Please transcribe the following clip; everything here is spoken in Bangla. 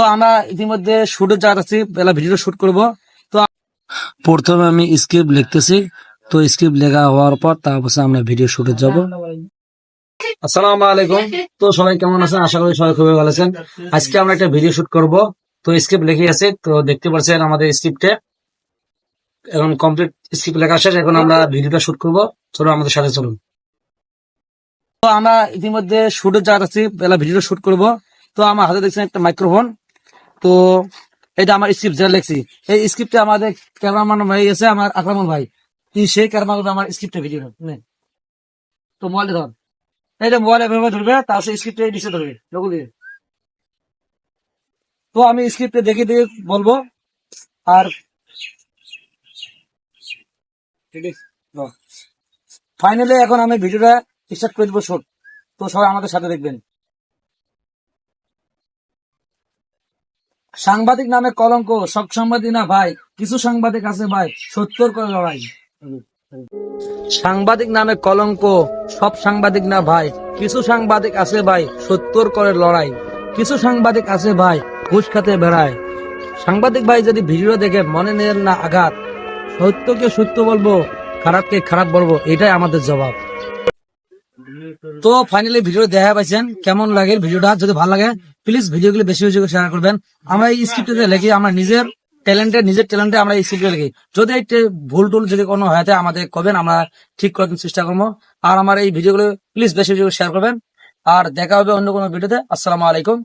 তো আমরা ইতিমধ্যে শুটের জায়গা আছি পেলা ভিডিও শুট করব। তো প্রথমে আমি স্ক্রিপ্ট লিখতেছি। তো স্ক্রিপ্ট লেখা হওয়ার পর তারপর আমরা ভিডিও শুটে যাব। আসসালামু আলাইকুম তো সবাই কেমন আছেন? আশা করি সবাই খুবই ভালো আছেন। আজকে আমরা একটা ভিডিও শুট করব। তো স্ক্রিপ্ট লিখে আছে। তো দেখতে পাচ্ছেন আমাদের স্ক্রিপ্টে এখন কমপ্লিট স্ক্রিপ্ট লেখা শেষ। এখন আমরা ভিডিওটা শুট করব। চলো আমাদের সাথে চলুন। তো আমরা ইতিমধ্যে শুটের জায়গা আছি। পেলা ভিডিও শুট করব। তো আমার হাতে দেখছেন একটা মাইক্রোফোন তো এটা আমার স্ক্রিপ্ট যেটা লিখছি। এই স্ক্রিপ্টে আমাদের ক্যামেরাম্যান ভাই আছে, আমার আকরামুল ভাই। তুই সেই ক্যামেরাম্যান আমার স্ক্রিপ্টে ভিডিও তো মোবাইলে ধর। এইটা মোবাইলে এভাবে ধরবে, তার সেই স্ক্রিপ্টে নিচে ধরবে লোক দিয়ে। তো আমি স্ক্রিপ্টে দেখে দেখে বলব। আর ফাইনালি এখন আমি ভিডিওটা স্টার্ট করে দেবো শোট তো সবাই আমাদের সাথে দেখবেন। সাংবাদিক নামে কলঙ্ক, সব সাংবাদিক না ভাই, কিছু সাংবাদিক আছে ভাই, সত্তর করে লড়াই। সাংবাদিক নামে কলঙ্ক, সব সাংবাদিক না ভাই, কিছু সাংবাদিক আছে ভাই, সত্তর করে লড়াই। কিছু সাংবাদিক আছে ভাই, ঘুষ খাতে বেড়ায়। সাংবাদিক ভাই যদি ভিডিও দেখে মনে নেন না আঘাত, সত্যকে সত্য বলব, খারাপকে খারাপ বলব, এটাই আমাদের জবাব। তো ফাইনালি ভিডিও দেখা পাইছেন। কেমন লাগে ভিডিওটা যদি ভালো লাগে প্লিজ ভিডিওগুলো বেশি বেশি শেয়ার করবেন। আমরা এই স্ক্রিপ্টে লিখি আমরা নিজের ট্যালেন্টে নিজের ট্যালেন্টে আমরা এই স্ক্রিপ্টে লিখি যদি ভুল টুল যদি কোনো হয় আমাদের কবেন আমরা ঠিক করার চেষ্টা করব। আর আমার এই ভিডিওগুলো প্লিজ বেশি বেশি করে শেয়ার করবেন। আর দেখা হবে অন্য কোনো ভিডিওতে আসসালামু আলাইকুম।